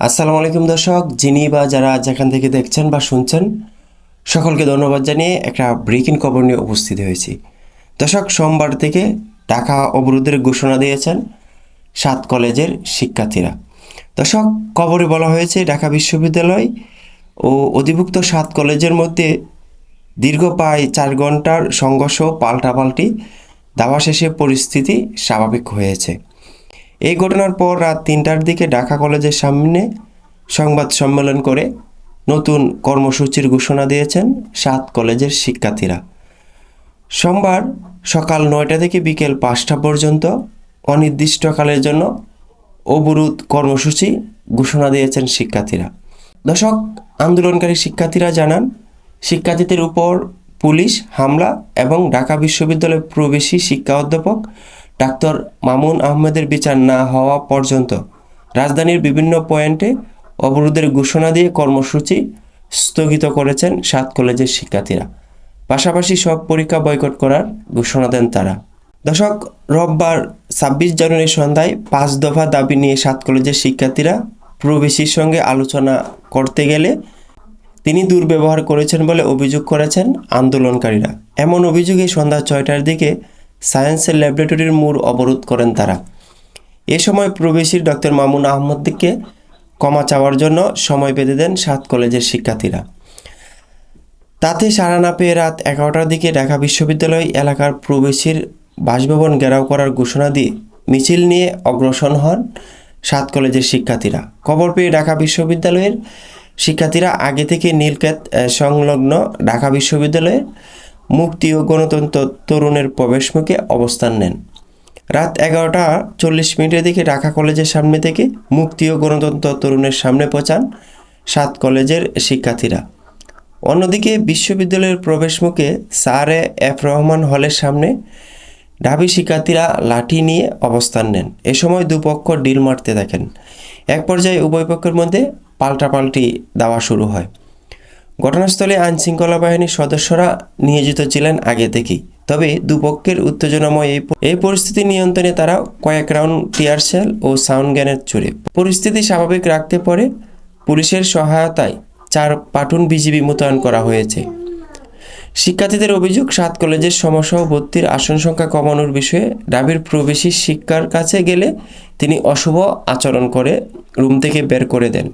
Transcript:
আসসালামু আলাইকুম দর্শক, যিনি বা যারা যেখান থেকে দেখছেন বা শুনছেন, সকলকে ধন্যবাদ জানিয়ে একটা ব্রেকিং খবর নিয়ে উপস্থিত হয়েছি। দর্শক, সোমবার থেকে ঢাকা অবরোধের ঘোষণা দিয়েছেন সাত কলেজের শিক্ষার্থীরা। দর্শক, খবরে বলা হয়েছে, ঢাকা বিশ্ববিদ্যালয় ও অধিভুক্ত সাত কলেজের মধ্যে দীর্ঘ প্রায় চার ঘণ্টার সংঘর্ষ পাল্টাপাল্টি দাওয়া শেষে পরিস্থিতি স্বাভাবিক হয়েছে। এই ঘটনার পর রাত তিনটার দিকে ঢাকা কলেজের সামনে সংবাদ সম্মেলন করে নতুন কর্মসূচির ঘোষণা দিয়েছেন সাত কলেজের শিক্ষার্থীরা। সোমবার সকাল নয়টা থেকে বিকেল পাঁচটা পর্যন্ত অনির্দিষ্টকালের জন্য অবরোধ কর্মসূচি ঘোষণা দিয়েছেন শিক্ষার্থীরা। দর্শক, আন্দোলনকারী শিক্ষার্থীরা জানান, শিক্ষার্থীদের উপর পুলিশ, হামলা এবং ঢাকা বিশ্ববিদ্যালয়ের প্রবেশী শিক্ষা অধ্যাপক ডাক্তার মামুন আহমেদের বিচার না হওয়া পর্যন্ত রাজধানীর বিভিন্ন পয়েন্টে অবরোধের ঘোষণা দিয়ে কর্মসূচি স্থগিত করেছেন সাত কলেজের শিক্ষার্থীরা। পাশাপাশি সব পরীক্ষা বয়কট করার ঘোষণা দেন তারা। দশক রোববার ছাব্বিশ জানুয়ারি সন্ধ্যায় পাঁচ দফা দাবি নিয়ে সাত কলেজের শিক্ষার্থীরা প্রবেশীর সঙ্গে আলোচনা করতে গেলে তিনি দুর্ব্যবহার করেছেন বলে অভিযোগ করেছেন আন্দোলনকারীরা। এমন অভিযোগে সন্ধ্যা ছয়টার দিকে সায়েন্সের ল্যাবরেটরির মূল অবরোধ করেন তারা। এ সময় প্রবেশীর ডক্টর মামুন আহমদকে ক্ষমা চাওয়ার জন্য সময় বেঁধে দেন সাত কলেজের শিক্ষার্থীরা। তাতে সারা না পেয়ে রাত এগারোটার দিকে ঢাকা বিশ্ববিদ্যালয় এলাকার প্রবেশীর বাসভবন ঘেরাও করার ঘোষণা দিয়ে মিছিল নিয়ে অগ্রসর হন সাত কলেজের শিক্ষার্থীরা। খবর পেয়ে ঢাকা বিশ্ববিদ্যালয়ের শিক্ষার্থীরা আগে থেকে নীলক্ষেত সংলগ্ন ঢাকা বিশ্ববিদ্যালয়ের মুক্তি ও গণতন্ত্র তরুণের প্রবেশমুখে অবস্থান নেন। রাত এগারোটা চল্লিশ মিনিটের দিকে ঢাকা কলেজের সামনে থেকে মুক্তি ও গণতন্ত্র তরুণের সামনে পৌঁছান সাত কলেজের শিক্ষার্থীরা। অন্যদিকে বিশ্ববিদ্যালয়ের প্রবেশমুখে স্যার এফ রহমান হলের সামনে ঢাবি শিক্ষার্থীরা লাঠি নিয়ে অবস্থান নেন। এ সময় দুপক্ষ ডিল মারতে থাকেন। এক পর্যায়ে উভয় পক্ষের মধ্যে পাল্টাপাল্টি দেওয়া শুরু হয়। ঘটনাস্থলে আইনশৃঙ্খলা বাহিনীর সদস্যরা নিয়োজিত ছিলেন আগে থেকেই। তবে দুপক্ষের উত্তেজনাময় এই পরিস্থিতি নিয়ন্ত্রণে তারা কয়েক রাউন্ড টিয়ার শেল ও সাউন্ড গ্যানের ছুড়ে। পরিস্থিতি স্বাভাবিক রাখতে পরে পুলিশের সহায়তায় চার পাটুন বিজিবি মোতায়েন করা হয়েছে। শিক্ষার্থীদের অভিযোগ, সাত কলেজের সমস্যা ভর্তির আসন সংখ্যা কমানোর বিষয়ে ডাবির প্রবেশী শিক্ষার কাছে গেলে তিনি অশুভ আচরণ করে রুম থেকে বের করে দেন।